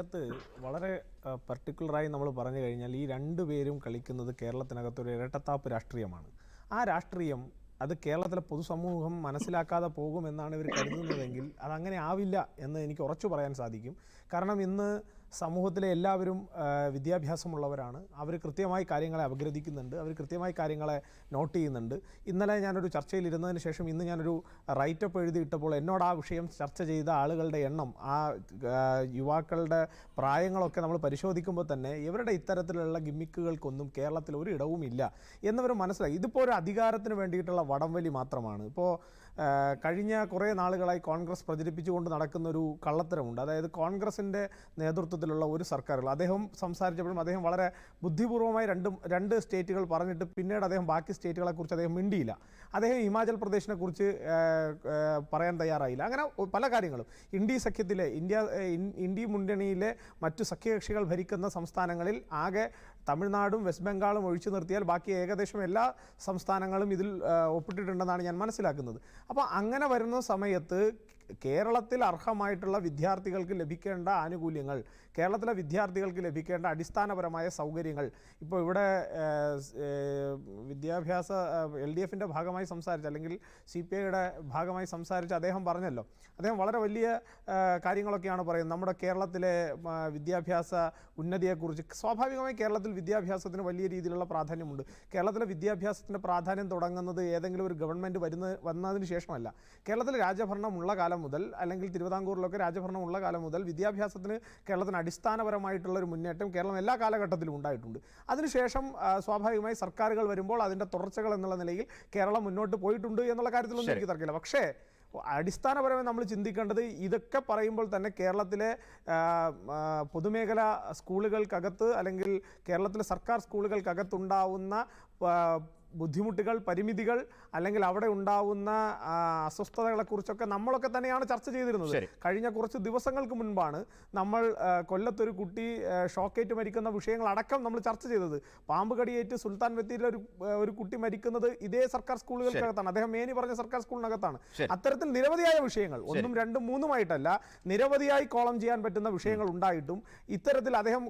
ഇതിനകത്ത് വളരെ പർട്ടിക്കുലറായി നമ്മൾ പറഞ്ഞു കഴിഞ്ഞാൽ ഈ രണ്ടു പേരും കളിക്കുന്നത് കേരളത്തിനകത്ത് ഒരു ഇരട്ടത്താപ്പ് രാഷ്ട്രീയമാണ്. ആ രാഷ്ട്രീയം അത് കേരളത്തിലെ പൊതുസമൂഹം മനസ്സിലാക്കാതെ പോകുമെന്നാണ് ഇവർ കരുതുന്നതെങ്കിൽ അതങ്ങനെ ആവില്ല എന്ന് എനിക്ക് ഉറച്ചു പറയാൻ സാധിക്കും. കാരണം ഇന്ന് സമൂഹത്തിലെ എല്ലാവരും വിദ്യാഭ്യാസമുള്ളവരാണ്. അവർ കൃത്യമായി കാര്യങ്ങളെ അപഗ്രഥിക്കുന്നുണ്ട്. അവർ കൃത്യമായി കാര്യങ്ങളെ നോട്ട് ചെയ്യുന്നുണ്ട്. ഇന്നലെ ഞാനൊരു ചർച്ചയിൽ ഇരുന്നതിന് ശേഷം ഇന്ന് ഞാനൊരു റൈറ്റപ്പ് എഴുതിയിട്ടപ്പോൾ എന്നോട് ആ വിഷയം ചർച്ച ചെയ്ത ആളുകളുടെ എണ്ണം ആ യുവാക്കളുടെ പ്രായങ്ങളൊക്കെ നമ്മൾ പരിശോധിക്കുമ്പോൾ തന്നെ ഇവരുടെ ഇത്തരത്തിലുള്ള ഗിമ്മിക്കുകൾക്കൊന്നും കേരളത്തിൽ ഒരു ഇടവുമില്ല. എന്നവർ മനസ്സിലായി. ഇതിപ്പോൾ ഒരു അധികാരത്തിന് വേണ്ടിയിട്ടുള്ള വടംവലി മാത്രമാണ്. ഇപ്പോൾ കഴിഞ്ഞ കുറേ നാളുകളായി കോൺഗ്രസ് പ്രചരിപ്പിച്ചുകൊണ്ട് നടക്കുന്ന ഒരു കള്ളത്തരമുണ്ട്. അതായത് കോൺഗ്രസിന്റെ നേതൃത്വത്തിലുള്ള ഒരു സർക്കാരുകൾ. അദ്ദേഹം സംസാരിച്ചപ്പോഴും അദ്ദേഹം വളരെ ബുദ്ധിപൂർവമായി രണ്ട് രണ്ട് സ്റ്റേറ്റുകൾ പറഞ്ഞിട്ട് പിന്നീട് അദ്ദേഹം ബാക്കി സ്റ്റേറ്റുകളെക്കുറിച്ച് അദ്ദേഹം മിണ്ടിയില്ല. അദ്ദേഹം ഹിമാചൽ പ്രദേശിനെ കുറിച്ച് പറയാൻ തയ്യാറായില്ല. അങ്ങനെ പല കാര്യങ്ങളും. ഇന്ത്യ സഖ്യത്തിലെ ഇന്ത്യ ഇന്ത്യ മുന്നണിയിലെ മറ്റു സഖ്യകക്ഷികൾ ഭരിക്കുന്ന സംസ്ഥാനങ്ങളിൽ ആകെ തമിഴ്നാടും വെസ്റ്റ് ബംഗാളും ഒഴിച്ചു നിർത്തിയാൽ ബാക്കി ഏകദേശം എല്ലാ സംസ്ഥാനങ്ങളും ഇതിൽ ഒപ്പിട്ടിട്ടുണ്ടെന്നാണ് ഞാൻ മനസ്സിലാക്കുന്നത്. അപ്പോൾ അങ്ങനെ വരുന്ന സമയത്ത് കേരളത്തിൽ അർഹമായിട്ടുള്ള വിദ്യാർത്ഥികൾക്ക് ലഭിക്കേണ്ട ആനുകൂല്യങ്ങൾ കേരളത്തിലെ വിദ്യാർത്ഥികൾക്ക് ലഭിക്കേണ്ട അടിസ്ഥാനപരമായ സൗകര്യങ്ങൾ. ഇപ്പോൾ ഇവിടെ വിദ്യാഭ്യാസ എൽ ഡി എഫിന്റെ ഭാഗമായി സംസാരിച്ച അല്ലെങ്കിൽ സി പി ഐയുടെ ഭാഗമായി സംസാരിച്ച അദ്ദേഹം പറഞ്ഞല്ലോ. അദ്ദേഹം വളരെ വലിയ കാര്യങ്ങളൊക്കെയാണ് പറയുന്നത്. നമ്മുടെ കേരളത്തിലെ വിദ്യാഭ്യാസ ഉന്നതിയെക്കുറിച്ച് സ്വാഭാവികമായി കേരളത്തിൽ വിദ്യാഭ്യാസത്തിന് വലിയ രീതിയിലുള്ള പ്രാധാന്യമുണ്ട്. കേരളത്തിലെ വിദ്യാഭ്യാസത്തിന്റെ പ്രാധാന്യം തുടങ്ങുന്നത് ഏതെങ്കിലും ഒരു ഗവൺമെന്റ് വരുന്ന വന്നതിന് ശേഷമല്ല. കേരളത്തിൽ രാജഭരണമുള്ള കാലം മുതൽ അല്ലെങ്കിൽ തിരുവിതാംകൂറിലൊക്കെ രാജഭരണമുള്ള കാലം മുതൽ വിദ്യാഭ്യാസത്തിന് കേരളത്തിന് അടിസ്ഥാനപരമായിട്ടുള്ള ഒരു മുന്നേറ്റം കേരളം എല്ലാ കാലഘട്ടത്തിലും ഉണ്ടായിട്ടുണ്ട്. അതിനുശേഷം സ്വാഭാവികമായി സർക്കാരുകൾ വരുമ്പോൾ അതിന്റെ തുടർച്ചകൾ എന്നുള്ള നിലയിൽ കേരളം മുന്നോട്ട് പോയിട്ടുണ്ട് എന്നുള്ള കാര്യത്തിലൊന്നും എനിക്ക് തർക്കമില്ല. പക്ഷേ അടിസ്ഥാനപരമായി നമ്മൾ ചിന്തിക്കേണ്ടത് ഇതൊക്കെ പറയുമ്പോൾ തന്നെ കേരളത്തിലെ പൊതുമേഖലാ സ്കൂളുകൾക്കകത്ത് അല്ലെങ്കിൽ കേരളത്തിലെ സർക്കാർ സ്കൂളുകൾക്കകത്തുണ്ടാവുന്ന ബുദ്ധിമുട്ടുകൾ പരിമിതികൾ അല്ലെങ്കിൽ അവിടെ ഉണ്ടാവുന്ന അസ്വസ്ഥതകളെ കുറിച്ചൊക്കെ നമ്മളൊക്കെ തന്നെയാണ് ചർച്ച ചെയ്തിരുന്നത്. കഴിഞ്ഞ കുറച്ച് ദിവസങ്ങൾക്ക് മുൻപാണ് നമ്മൾ കൊല്ലത്തൊരു കുട്ടി ഷോക്കേറ്റ് മരിക്കുന്ന വിഷയങ്ങൾ അടക്കം നമ്മൾ ചർച്ച ചെയ്തത്. പാമ്പ് കടിയേറ്റ് സുൽത്താൻ ബത്തേരിയിലെ ഒരു ഒരു കുട്ടി മരിക്കുന്നത് ഇതേ സർക്കാർ സ്കൂളുകൾക്കകത്താണ്. അദ്ദേഹം മേനി പറഞ്ഞ സർക്കാർ സ്കൂളിനകത്താണ്. അത്തരത്തിൽ നിരവധിയായ വിഷയങ്ങൾ ഒന്നും രണ്ടും മൂന്നുമായിട്ടല്ല നിരവധിയായി കോളം ചെയ്യാൻ പറ്റുന്ന വിഷയങ്ങൾ ഉണ്ടായിട്ടും ഇത്തരത്തിൽ അദ്ദേഹം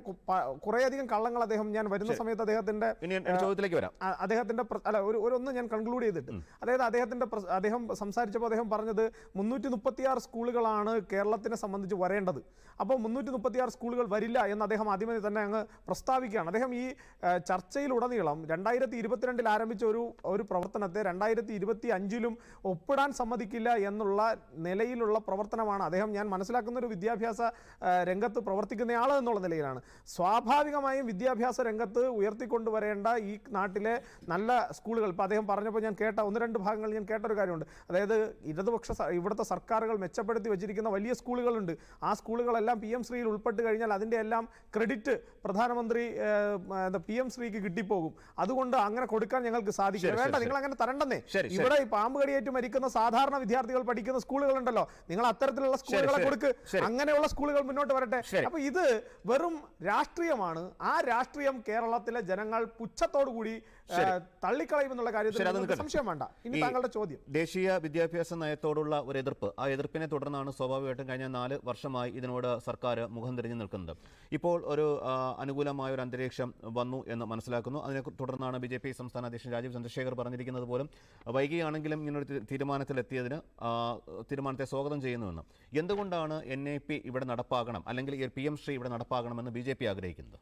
കുറേയധികം കള്ളങ്ങൾ അദ്ദേഹം ഞാൻ വരുന്ന സമയത്ത് അദ്ദേഹത്തിന്റെ ചോദ്യത്തിലേക്ക് വരാം. അദ്ദേഹത്തിന്റെ അല്ല ഒരു ഒന്ന് ഞാൻ കൺക്ലൂഡ് ചെയ്തിട്ട്. അതായത് അദ്ദേഹത്തിന്റെ അദ്ദേഹം സംസാരിച്ചപ്പോൾ അദ്ദേഹം പറഞ്ഞത് മുന്നൂറ്റി മുപ്പത്തിയാറ് സ്കൂളുകളാണ് കേരളത്തിനെ സംബന്ധിച്ച് വരേണ്ടത്. അപ്പോൾ മുന്നൂറ്റി മുപ്പത്തിയാറ് സ്കൂളുകൾ വരില്ല എന്ന് അദ്ദേഹം ആദ്യമേ തന്നെ അങ്ങ് പ്രസ്താവിക്കുകയാണ്. അദ്ദേഹം ഈ ചർച്ചയിലുടനീളം രണ്ടായിരത്തി ഇരുപത്തിരണ്ടിൽ ആരംഭിച്ച ഒരു ഒരു പ്രവർത്തനത്തെ രണ്ടായിരത്തി ഇരുപത്തി അഞ്ചിലും ഒപ്പിടാൻ സമ്മതിക്കില്ല എന്നുള്ള നിലയിലുള്ള പ്രവർത്തനമാണ് അദ്ദേഹം ഞാൻ മനസ്സിലാക്കുന്ന ഒരു വിദ്യാഭ്യാസ രംഗത്ത് രംഗത്ത് പ്രവർത്തിക്കുന്നയാൾ എന്നുള്ള നിലയിലാണ്. സ്വാഭാവികമായും വിദ്യാഭ്യാസ രംഗത്ത് ഉയർത്തിക്കൊണ്ടുവരേണ്ട ഈ നാട്ടിലെ നല്ല സ്കൂളുകൾ ഇപ്പോൾ അദ്ദേഹം പറഞ്ഞപ്പോൾ ഞാൻ കേട്ട ഒന്ന് രണ്ട് ഭാഗങ്ങൾ ഞാൻ കേട്ട ഒരു കാര്യമുണ്ട് അതായത് ഇടതുപക്ഷ ഇവിടുത്തെ സർക്കാരുകൾ മെച്ചപ്പെടുത്തി വെച്ചിരിക്കുന്ന വലിയ സ്കൂളുകളുണ്ട് ആ സ്കൂളുകളെല്ലാം പി എം ശ്രീയിൽ ഉൾപ്പെട്ട് കഴിഞ്ഞാൽ അതിന്റെ എല്ലാം ക്രെഡിറ്റ് പ്രധാനമന്ത്രി പി എം ശ്രീക്ക് കിട്ടിപ്പോകും അതുകൊണ്ട് അങ്ങനെ കൊടുക്കാൻ ഞങ്ങൾക്ക് സാധിക്കില്ല വേണ്ട നിങ്ങൾ അങ്ങനെ തരണ്ടെന്നേ. ഇവിടെ ഈ പാമ്പ് കടിയേറ്റ് മരിക്കുന്ന സാധാരണ വിദ്യാർത്ഥികൾ പഠിക്കുന്ന സ്കൂളുകളുണ്ടല്ലോ നിങ്ങൾ അത്തരത്തിലുള്ള സ്കൂളുകളെ. കൊടുക്ക്. അങ്ങനെയുള്ള സ്കൂളുകൾ മുന്നോട്ട് വരട്ടെ. അപ്പൊ ഇത് വെറും രാഷ്ട്രീയമാണ് ആ രാഷ്ട്രീയം കേരളത്തിലെ ജനങ്ങൾ പുച്ഛത്തോടു കൂടി. തള്ളിക്കളയുമെന്നുള്ള കാര്യത്തിൽ. സംശയം വേണ്ട. ഇനി താങ്കളുടെ ചോദ്യം. ദേശീയ വിദ്യാഭ്യാസ നയത്തോടുള്ള ഒരു എതിർപ്പ് ആ എതിർപ്പിനെ തുടർന്നാണ് സ്വാഭാവികമായിട്ടും കഴിഞ്ഞ നാല് വർഷമായി ഇതിനോട് സർക്കാർ മുഖം തിരിഞ്ഞു നിൽക്കുന്നത്. ഇപ്പോൾ ഒരു അനുകൂലമായ ഒരു അന്തരീക്ഷം വന്നു എന്ന് മനസ്സിലാക്കുന്നു. അതിനെ തുടർന്നാണ് ബി ജെ പി സംസ്ഥാന അധ്യക്ഷൻ രാജീവ് ചന്ദ്രശേഖർ പറഞ്ഞിരിക്കുന്നത് പോലും വൈകിയാണെങ്കിലും ഇങ്ങനൊരു തീരുമാനത്തിലെത്തിയതിന് തീരുമാനത്തെ സ്വാഗതം ചെയ്യുന്നുവെന്ന്. എന്തുകൊണ്ടാണ് എൻ ഐ പി ഇവിടെ നടപ്പാക്കണം അല്ലെങ്കിൽ ഈ പി എം ശ്രീ ഇവിടെ നടപ്പാക്കണമെന്ന് ബി ജെ പി ആഗ്രഹിക്കുന്നത്?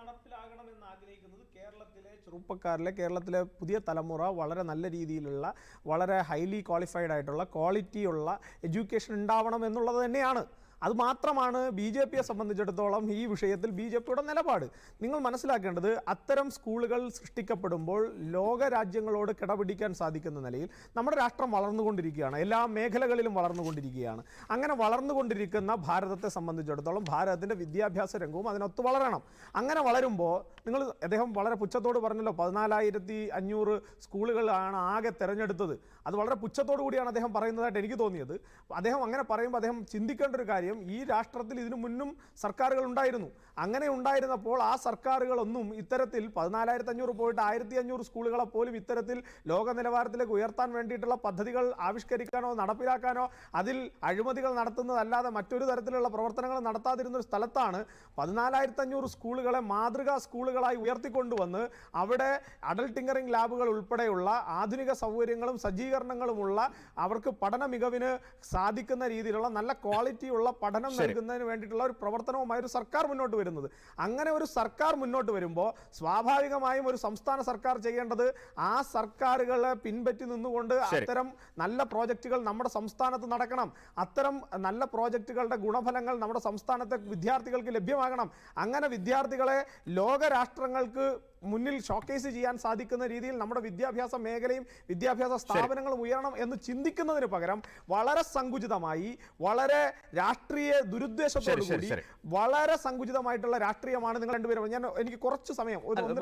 നടപ്പിലാകണമെന്ന് ആഗ്രഹിക്കുന്നത് കേരളത്തിലെ ചെറുപ്പക്കാരിലെ കേരളത്തിലെ പുതിയ തലമുറ വളരെ നല്ല രീതിയിലുള്ള വളരെ ഹൈലി ക്വാളിഫൈഡ് ആയിട്ടുള്ള ക്വാളിറ്റിയുള്ള എഡ്യൂക്കേഷൻ ഉണ്ടാവണം എന്നുള്ളത് തന്നെയാണ്. അത് മാത്രമാണ് ബി ജെ പിയെ സംബന്ധിച്ചിടത്തോളം ഈ വിഷയത്തിൽ ബി ജെ പിയുടെ നിലപാട്. നിങ്ങൾ മനസ്സിലാക്കേണ്ടത് അത്തരം സ്കൂളുകൾ സൃഷ്ടിക്കപ്പെടുമ്പോൾ ലോക രാജ്യങ്ങളോട് കിടപിടിക്കാൻ സാധിക്കുന്ന നിലയിൽ നമ്മുടെ രാഷ്ട്രം വളർന്നുകൊണ്ടിരിക്കുകയാണ്. എല്ലാ മേഖലകളിലും വളർന്നുകൊണ്ടിരിക്കുകയാണ്. അങ്ങനെ വളർന്നുകൊണ്ടിരിക്കുന്ന ഭാരതത്തെ സംബന്ധിച്ചിടത്തോളം ഭാരതത്തിന്റെ വിദ്യാഭ്യാസ രംഗവും അതിനൊത്ത് വളരണം. അങ്ങനെ വളരുമ്പോൾ നിങ്ങൾ അദ്ദേഹം വളരെ പുച്ഛത്തോട് പറഞ്ഞല്ലോ പതിനാലായിരത്തി അഞ്ഞൂറ് സ്കൂളുകളാണ് ആകെ തിരഞ്ഞെടുത്തത്. അത് വളരെ പുച്ഛത്തോടു കൂടിയാണ് അദ്ദേഹം പറയുന്നതായിട്ട് എനിക്ക് തോന്നിയത്. അദ്ദേഹം അങ്ങനെ പറയുമ്പോൾ അദ്ദേഹം ചിന്തിക്കേണ്ട ഒരു കാര്യം കാര്യം ഈ രാഷ്ട്രത്തിൽ ഇതിനു മുന്നും സർക്കാരുകൾ ഉണ്ടായിരുന്നു. അങ്ങനെ ഉണ്ടായിരുന്നപ്പോൾ ആ സർക്കാരുകളൊന്നും ഇത്തരത്തിൽ പതിനാലായിരത്തി അഞ്ഞൂറ് പോയിട്ട് ആയിരത്തി അഞ്ഞൂറ് സ്കൂളുകളെ പോലും ഇത്തരത്തിൽ ലോക നിലവാരത്തിലേക്ക് ഉയർത്താൻ വേണ്ടിയിട്ടുള്ള പദ്ധതികൾ ആവിഷ്കരിക്കാനോ നടപ്പിലാക്കാനോ അതിൽ അഴിമതികൾ നടത്തുന്നതല്ലാതെ മറ്റൊരു തരത്തിലുള്ള പ്രവർത്തനങ്ങൾ നടത്താതിരുന്ന ഒരു സ്ഥലത്താണ് പതിനാലായിരത്തി അഞ്ഞൂറ് സ്കൂളുകളെ മാതൃകാ സ്കൂളുകളായി ഉയർത്തിക്കൊണ്ടുവന്ന് അവിടെ അഡൽ ടിങ്കറിംഗ് ലാബുകൾ ഉൾപ്പെടെയുള്ള ആധുനിക സൗകര്യങ്ങളും സജ്ജീകരണങ്ങളുമുള്ള അവർക്ക് പഠന മികവിന് സാധിക്കുന്ന രീതിയിലുള്ള നല്ല ക്വാളിറ്റിയുള്ള പഠനം നൽകുന്നതിന് വേണ്ടിയിട്ടുള്ള ഒരു പ്രവർത്തനവുമായി ഒരു സർക്കാർ മുന്നോട്ട് വരുന്നത്. അങ്ങനെ ഒരു സർക്കാർ മുന്നോട്ട് വരുമ്പോൾ സ്വാഭാവികമായും ഒരു സംസ്ഥാന സർക്കാർ ചെയ്യേണ്ടത് ആ സർക്കാരുകളെ പിൻപറ്റി നിന്നുകൊണ്ട് അത്തരം നല്ല പ്രോജക്റ്റുകൾ നമ്മുടെ സംസ്ഥാനത്ത് നടക്കണം. അത്തരം നല്ല പ്രോജക്റ്റുകളുടെ ഗുണഫലങ്ങൾ നമ്മുടെ സംസ്ഥാനത്തെ വിദ്യാർത്ഥികൾക്ക് ലഭ്യമാകണം. അങ്ങനെ വിദ്യാർത്ഥികളെ ലോക രാഷ്ട്രങ്ങൾക്ക് മുന്നിൽ ഷോക്കേസ് ചെയ്യാൻ സാധിക്കുന്ന രീതിയിൽ നമ്മുടെ വിദ്യാഭ്യാസ മേഖലയും വിദ്യാഭ്യാസ സ്ഥാപനങ്ങളും ഉയരണം എന്ന് ചിന്തിക്കുന്നതിന് പകരം വളരെ സങ്കുചിതമായി വളരെ രാഷ്ട്രീയ ദുരുദ്ദേശത്തോടു കൂടി വളരെ സങ്കുചിതമായിട്ടുള്ള രാഷ്ട്രീയമാണ് നിങ്ങൾ രണ്ടുപേരും ഞാൻ എനിക്ക് കുറച്ച് സമയം ഒരു ഒന്ന്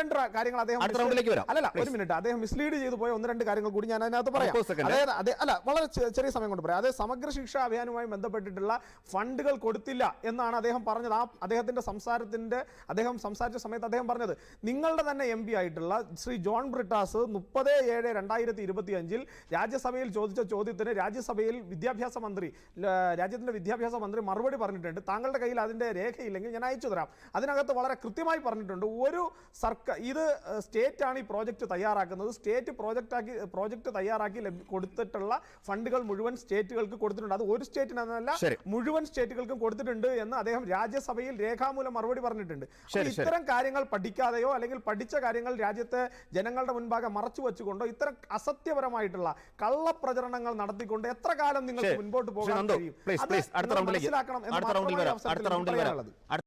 രണ്ട് കാര്യങ്ങൾ അദ്ദേഹം. അല്ലല്ല ഒരു മിനിറ്റ് അദ്ദേഹം മിസ്ലീഡ് ചെയ്തു പോയ ഒന്ന് രണ്ട് കാര്യങ്ങൾ കൂടി ഞാൻ അതിനകത്ത് പറയാം. അതായത് അതെ അല്ല വളരെ ചെറിയ സമയം കൊണ്ട് പറയാം. അതായത് സമഗ്ര ശിക്ഷാ അഭിയാനുമായി ബന്ധപ്പെട്ടിട്ടുള്ള ഫണ്ടുകൾ കൊടുത്തില്ല എന്നാണ് അദ്ദേഹം പറഞ്ഞത്. ആ അദ്ദേഹത്തിന്റെ സംസാരത്തിന്റെ അദ്ദേഹം സംസാരിച്ച സമയത്ത് അദ്ദേഹം പറഞ്ഞത് നിങ്ങളുടെ തന്നെ എം പി ആയിട്ടുള്ള ശ്രീ ജോൺ ബ്രിട്ടാസ് മുപ്പത് ഏഴ് രണ്ടായിരത്തി ഇരുപത്തി അഞ്ചിൽ രാജ്യസഭയിൽ ചോദിച്ച ചോദ്യത്തിന് രാജ്യസഭയിൽ വിദ്യാഭ്യാസ മന്ത്രി രാജ്യത്തിന്റെ വിദ്യാഭ്യാസ മന്ത്രി മറുപടി പറഞ്ഞിട്ടുണ്ട് താങ്കളുടെ കയ്യിൽ അതിന്റെ രേഖയില്ലെങ്കിൽ ഞാൻ അയച്ചു തരാം അതിനകത്ത് വളരെ കൃത്യമായി പറഞ്ഞിട്ടുണ്ട് ഒരു സർക്കാർ ഇത് സ്റ്റേറ്റാണ് ഈ പ്രോജക്റ്റ് തയ്യാറാക്കുന്നത് സ്റ്റേറ്റ് പ്രോജക്റ്റാക്കി പ്രോജക്റ്റ് തയ്യാറാക്കി കൊടുത്തിട്ടുള്ള ഫണ്ടുകൾ മുഴുവൻ സ്റ്റേറ്റുകൾക്ക് കൊടുത്തിട്ടുണ്ട് അത് ഒരു സ്റ്റേറ്റിനല്ല. മുഴുവൻ സ്റ്റേറ്റുകൾക്കും കൊടുത്തിട്ടുണ്ട് എന്ന് അദ്ദേഹം രാജ്യസഭയിൽ രേഖാമൂലം മറുപടി പറഞ്ഞിട്ടുണ്ട്. ഇത്തരം കാര്യങ്ങൾ പഠിക്കാതെയോ അല്ലെങ്കിൽ പഠിച്ച കാര്യങ്ങൾ രാജ്യത്തെ ജനങ്ങളുടെ മുൻപാകെ മറച്ചു വെച്ചുകൊണ്ടോ ഇത്തരം അസത്യപരമായിട്ടുള്ള കള്ളപ്രചരണങ്ങൾ നടത്തിക്കൊണ്ട് എത്ര കാലം നിങ്ങൾക്ക് മുൻപോട്ട് പോകാൻ കഴിയും? മനസ്സിലാക്കണം എന്ന് മാത്രമാണ് അവസരത്തിൽ പറയാനുള്ളത്.